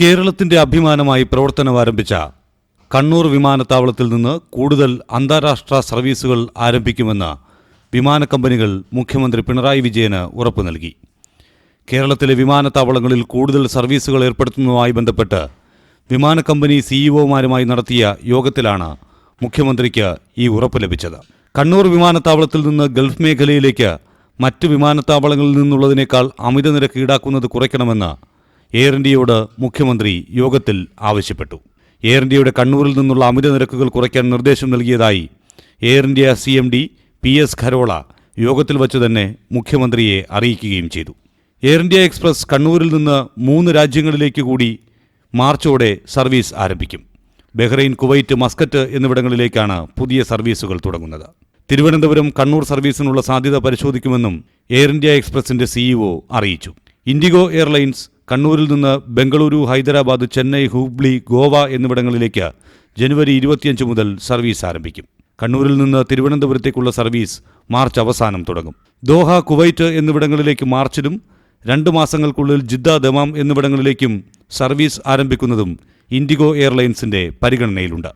കേരളത്തിന്റെ അഭിമാനമായി പ്രവർത്തനം ആരംഭിച്ച കണ്ണൂർ വിമാനത്താവളത്തിൽ നിന്ന് കൂടുതൽ അന്താരാഷ്ട്ര സർവീസുകൾ ആരംഭിക്കുമെന്ന് വിമാന കമ്പനികൾ മുഖ്യമന്ത്രി പിണറായി വിജയന് ഉറപ്പു നൽകി. കേരളത്തിലെ വിമാനത്താവളങ്ങളിൽ കൂടുതൽ സർവീസുകൾ ഏർപ്പെടുത്തുന്നതുമായി ബന്ധപ്പെട്ട് വിമാന കമ്പനി സിഇഒമാരുമായി നടത്തിയ യോഗത്തിലാണ് മുഖ്യമന്ത്രിക്ക് ഈ ഉറപ്പ് ലഭിച്ചത്. കണ്ണൂർ വിമാനത്താവളത്തിൽ നിന്ന് ഗൾഫ് മേഖലയിലേക്ക് മറ്റ് വിമാനത്താവളങ്ങളിൽ നിന്നുള്ളതിനേക്കാൾ അമിത നിരക്ക് ഈടാക്കുന്നത് കുറയ്ക്കണമെന്ന് എയർ ഇന്ത്യയോട് മുഖ്യമന്ത്രി യോഗത്തിൽ ആവശ്യപ്പെട്ടു. എയർ ഇന്ത്യയുടെ കണ്ണൂരിൽ നിന്നുള്ള അമിത നിരക്കുകൾ കുറയ്ക്കാൻ നിർദ്ദേശം നൽകിയതായി Air India C M D P S Kharola യോഗത്തിൽ വച്ചു തന്നെ മുഖ്യമന്ത്രിയെ അറിയിക്കുകയും ചെയ്തു. എയർ ഇന്ത്യ എക്സ്പ്രസ് കണ്ണൂരിൽ നിന്ന് മൂന്ന് രാജ്യങ്ങളിലേക്ക് കൂടി മാർച്ചോടെ സർവീസ് ആരംഭിക്കും. ബഹ്റൈൻ കുവൈറ്റ് മസ്കറ്റ് എന്നിവിടങ്ങളിലേക്കാണ് പുതിയ സർവീസുകൾ തുടങ്ങുന്നത്. തിരുവനന്തപുരം കണ്ണൂർ സർവീസിനുള്ള സാധ്യത പരിശോധിക്കുമെന്നും എയർ ഇന്ത്യ എക്സ്പ്രസിന്റെ സിഇഒ അറിയിച്ചു. ഇൻഡിഗോ എയർലൈൻസ് കണ്ണൂരിൽ നിന്ന് ബംഗളൂരു ഹൈദരാബാദ് ചെന്നൈ ഹൂബ്ലി ഗോവ എന്നിവിടങ്ങളിലേക്ക് ജനുവരി ഇരുപത്തിയഞ്ച് മുതൽ സർവീസ് ആരംഭിക്കും. കണ്ണൂരിൽ നിന്ന് തിരുവനന്തപുരത്തേക്കുള്ള സർവീസ് മാർച്ച് അവസാനം തുടങ്ങും. ദോഹ കുവൈറ്റ് എന്നിവിടങ്ങളിലേക്ക് മാർച്ചിലും രണ്ട് മാസങ്ങൾക്കുള്ളിൽ ജിദ്ദ ദമാം എന്നിവിടങ്ങളിലേക്കും സർവീസ് ആരംഭിക്കുന്നതും ഇൻഡിഗോ എയർലൈൻസിന്റെ പരിഗണനയിലുണ്ട്.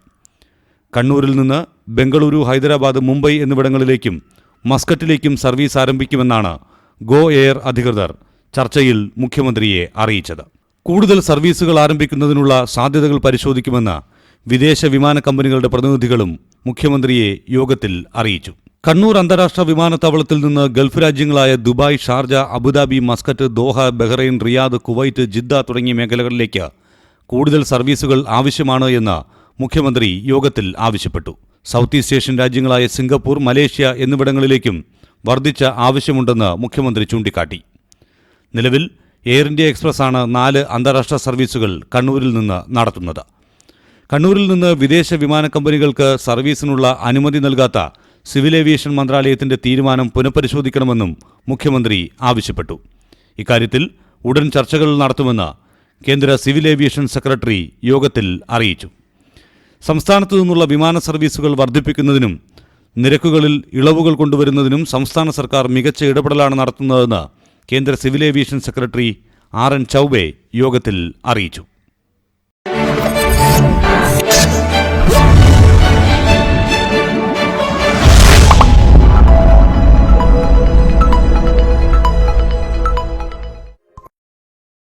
കണ്ണൂരിൽ നിന്ന് ബംഗളൂരു ഹൈദരാബാദ് മുംബൈ എന്നിവിടങ്ങളിലേക്കും മസ്കറ്റിലേക്കും സർവീസ് ആരംഭിക്കുമെന്നാണ് ഗോ എയർ അധികൃതർ ചർച്ചയിൽ മുഖ്യമന്ത്രിയെ അറിയിച്ചത്. കൂടുതൽ സർവീസുകൾ ആരംഭിക്കുന്നതിനുള്ള സാധ്യതകൾ പരിശോധിക്കുമെന്ന് വിദേശ വിമാന കമ്പനികളുടെ പ്രതിനിധികളും മുഖ്യമന്ത്രിയെ യോഗത്തിൽ അറിയിച്ചു. കണ്ണൂർ അന്താരാഷ്ട്ര വിമാനത്താവളത്തിൽ നിന്ന് Gulf രാജ്യങ്ങളായ Dubai Sharjah Abu Dhabi Muscat Doha Bahrain Riyadh Kuwait Jeddah തുടങ്ങിയ മേഖലകളിലേക്ക് കൂടുതൽ സർവീസുകൾ ആവശ്യമാണ് എന്ന് മുഖ്യമന്ത്രി യോഗത്തിൽ ആവശ്യപ്പെട്ടു. സൗത്ത് ഈസ്റ്റ് ഏഷ്യൻ രാജ്യങ്ങളായ സിംഗപ്പൂർ മലേഷ്യ എന്നിവിടങ്ങളിലേക്കും വർദ്ധിച്ച ആവശ്യമുണ്ടെന്ന് മുഖ്യമന്ത്രി ചൂണ്ടിക്കാട്ടി. നിലവിൽ എയർ ഇന്ത്യ എക്സ്പ്രസ് ആണ് നാല് അന്താരാഷ്ട്ര സർവീസുകൾ കണ്ണൂരിൽ നിന്ന് നടത്തുന്നത്. കണ്ണൂരിൽ നിന്ന് വിദേശ വിമാന കമ്പനികൾക്ക് സർവീസിനുള്ള അനുമതി നൽകാത്ത സിവിൽ ഏവിയേഷൻ മന്ത്രാലയത്തിന്റെ തീരുമാനം പുനഃപരിശോധിക്കണമെന്നും മുഖ്യമന്ത്രി ആവശ്യപ്പെട്ടു. ഇക്കാര്യത്തിൽ ഉടൻ ചർച്ചകൾ നടത്തുമെന്ന് കേന്ദ്ര സിവിൽ ഏവിയേഷൻ സെക്രട്ടറി യോഗത്തിൽ അറിയിച്ചു. സംസ്ഥാനത്തു നിന്നുള്ള വിമാന സർവീസുകൾ വർദ്ധിപ്പിക്കുന്നതിനും നിരക്കുകളിൽ ഇളവുകൾ കൊണ്ടുവരുന്നതിനും സംസ്ഥാന സർക്കാർ മികച്ച ഇടപെടലാണ് നടത്തുന്നതെന്ന് കേന്ദ്ര civil aviation secretary R N Choubey യോഗത്തിൽ അറിയിച്ചു